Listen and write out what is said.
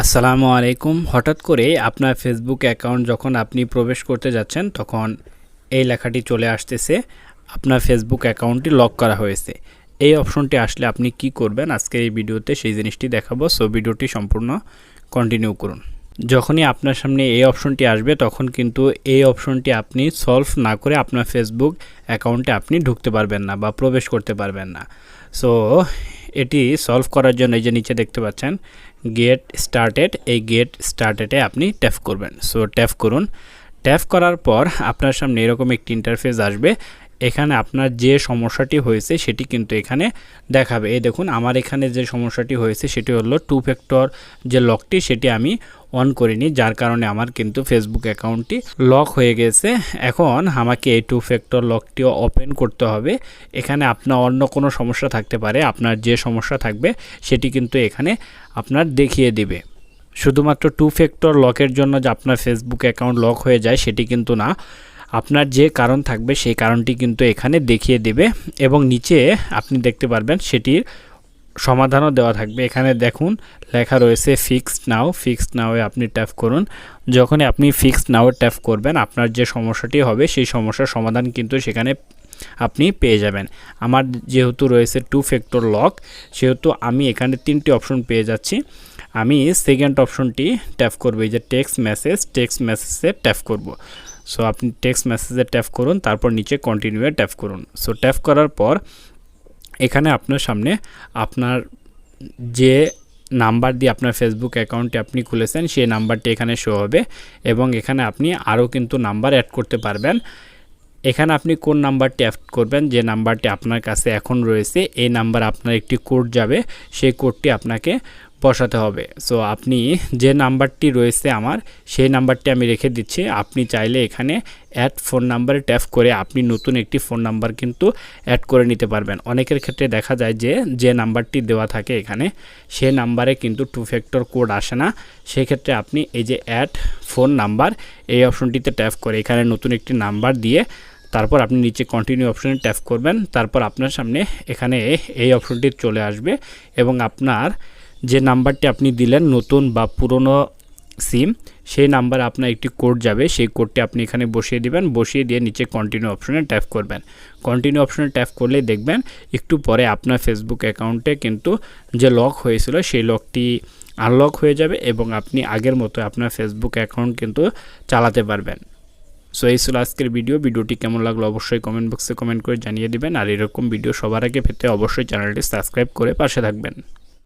আসসালামু আলাইকুম। হঠাৎ করে আপনার ফেসবুক অ্যাকাউন্ট যখন আপনি প্রবেশ করতে যাচ্ছেন, তখন এই লেখাটি চলে আসতেছে। আপনার ফেসবুক অ্যাকাউন্টটি লক করা হয়েছে। এই অপশনটি আসলে আপনি কি করবেন? আজকে এই ভিডিওতে সেই জিনিসটি দেখাবো। সো ভিডিওটি সম্পূর্ণ কন্টিনিউ করুন। যখনই আপনার সামনে এই অপশনটি আসবে, তখন কিন্তু এই অপশনটি আপনি সলভ না করে আপনার ফেসবুক অ্যাকাউন্টে আপনি ঢুকতে পারবেন না বা প্রবেশ করতে পারবেন না। সো এটি সলভ করার জন্য এই যে নিচে দেখতে পাচ্ছেন গেট স্টার্টেড এই গেট স্টার্টেডে আপনি ট্যাপ করবেন। সো ট্যাপ করুন। ট্যাপ করার পর আপনার সামনে এরকম একটি ইন্টারফেস আসবে। এখানে আপনার যে সমস্যাটি হয়েছে সেটি কিন্তু এখানে দেখাবে। এই দেখুন, আমার এখানে যে সমস্যাটি হয়েছে সেটি হলো টু ফ্যাক্টর যে লকটি সেটি আমি অন করিনি, যার কারণে আমার কিন্তু ফেসবুক অ্যাকাউন্টটি লক হয়ে গেছে। এখন আমাকে এই টু ফ্যাক্টর লকটিও ওপেন করতে হবে। এখানে আপনার অন্য কোনো সমস্যা থাকতে পারে, আপনার যে সমস্যা থাকবে সেটি কিন্তু এখানে আপনার দেখিয়ে দিবে। শুধুমাত্র টু ফ্যাক্টর লকের জন্য যে আপনার ফেসবুক অ্যাকাউন্ট লক হয়ে যায় সেটি কিন্তু না। আপনার যে কারণ থাকবে সেই কারণটি কিন্তু এখানে দেখিয়ে দেবে এবং নিচে আপনি দেখতে পারবেন সেটির সমাধানও দেওয়া থাকবে। এখানে দেখুন, লেখা রয়েছে ফিক্সড নাও ফিক্সড নাওয়ে আপনি ট্যাপ করুন। যখনই আপনি ফিক্সড নাও ট্যাপ করবেন, আপনার যে সমস্যাটি হবে সেই সমস্যার সমাধান কিন্তু সেখানে আপনি পেয়ে যাবেন। আমার যেহেতু রয়েছে টু ফ্যাক্টর লক সেহেতু আমি এখানে তিনটি অপশন পেয়ে যাচ্ছি। আমি সেকেন্ড অপশনটি ট্যাপ করব, এই যে টেক্সট মেসেজ টেক্সট মেসেজে ট্যাপ করব। সো আপনি টেক্সট মেসেজে ট্যাপ করুন, তারপর নিচে কন্টিনিউয়ে ট্যাপ করুন। সো ট্যাপ করার পর এখানে আপনার সামনে আপনার যে নাম্বার দিয়ে আপনার ফেসবুক অ্যাকাউন্টটি আপনি খুলেছেন, সেই নাম্বারটি এখানে শো হবে এবং এখানে আপনি আরও কিন্তু নাম্বার অ্যাড করতে পারবেন। এখানে আপনি কোন নাম্বারটি অ্যাড করবেন, যে নাম্বারটি আপনার কাছে এখন রয়েছে, এই নাম্বার আপনার একটি কোড যাবে, সেই কোডটি আপনাকে বসাতে হবে। সো আপনি যে নাম্বারটি রয়েছে আমার, সেই নাম্বারটি আমি রেখে দিচ্ছি। আপনি চাইলে এখানে অ্যাড ফোন নাম্বারে ট্যাপ করে আপনি নতুন একটি ফোন নাম্বার কিন্তু অ্যাড করে নিতে পারবেন। অনেকের ক্ষেত্রে দেখা যায় যে যে নাম্বারটি দেওয়া থাকে এখানে, সে নাম্বারে কিন্তু টু ফ্যাক্টর কোড আসে না। সেক্ষেত্রে আপনি এই যে অ্যাড ফোন নাম্বার এই অপশনটিতে ট্যাপ করে এখানে নতুন একটি নাম্বার দিয়ে তারপর আপনি নিচে কন্টিনিউ অপশনে ট্যাপ করবেন। তারপর আপনার সামনে এখানে এই অপশনটি চলে আসবে এবং আপনার যে নাম্বারটি আপনি দিলেন, নতুন বা পুরনো সিম, সেই নাম্বার আপনার একটি কোড যাবে। সেই কোডটি আপনি এখানে বসিয়ে দিবেন। বসিয়ে দিয়ে নিচে কন্টিনিউ অপশনে ট্যাপ করবেন। কন্টিনিউ অপশনে ট্যাপ করলেই দেখবেন, একটু পরে আপনার ফেসবুক অ্যাকাউন্টে কিন্তু যে লক হয়েছিল, সেই লকটি আনলক হয়ে যাবে এবং আপনি আগের মতো আপনার ফেসবুক অ্যাকাউন্ট কিন্তু চালাতে পারবেন। সো এই ছিল আজকের ভিডিও ভিডিওটি কেমন লাগল অবশ্যই কমেন্ট বক্সে কমেন্ট করে জানিয়ে দিবেন। আর এরকম ভিডিও সবার আগে পেতে অবশ্যই চ্যানেলটি সাবস্ক্রাইব করে পাশে থাকবেন।